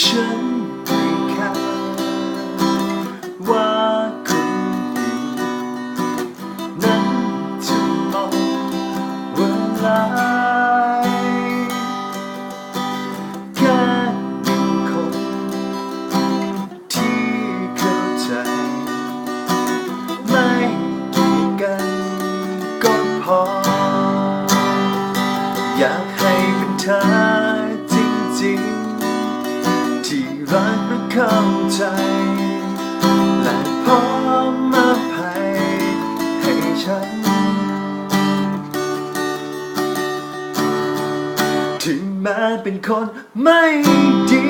ฉันไม่คาดว่าคุณอยู่นั้นจะมองว่าลายแค่หนึ่งคนที่เข้าใจ ไม่กีดกันก็พออยาก เข้าใจ และพร้อมมาภัยให้ฉัน ถึงแม้เป็นคนไม่ดี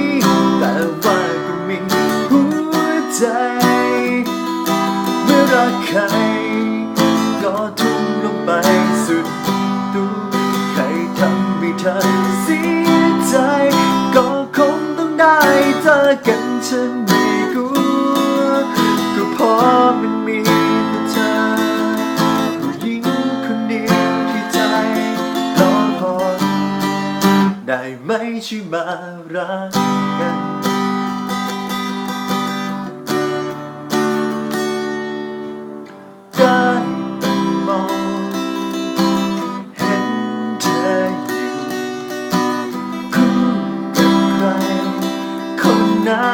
แต่ว่าก็มีหัวใจ เมื่อรักใคร ก็ทุ่มลงไปสุดตัวใครทำให้เธอ กันฉันไม่กลัวก็เพราะมันมีแต่เธอผู้หญิงคนเดียวที่ใจรอคอยได้ไหมช่วยมารักกัน นะ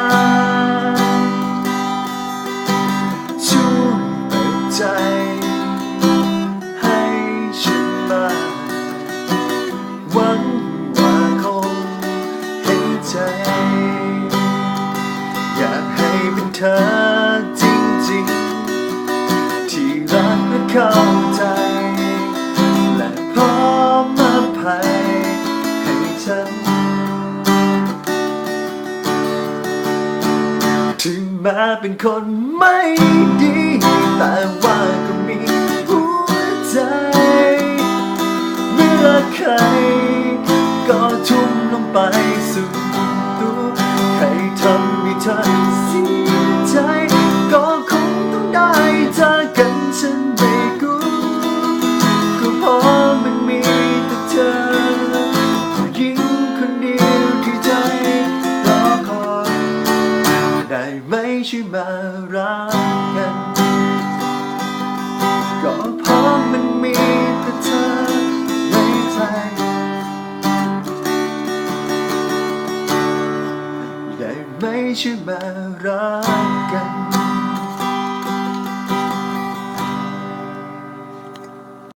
ช่วยเปิดใจ ให้ฉันมาหวังว่าคงเห็นใจ อยากให้เป็นเธอ แม้เป็นคนไม่ดี แต่ว่าก็มีหัวใจ เมื่อใคร ก็ทุ่มลงไปสุดตัวใครทำให้เธอเสียใจ ช่มารักกันก็เพราะมันมีแต่เธอในใจ ได้ไหมช่วยมารัก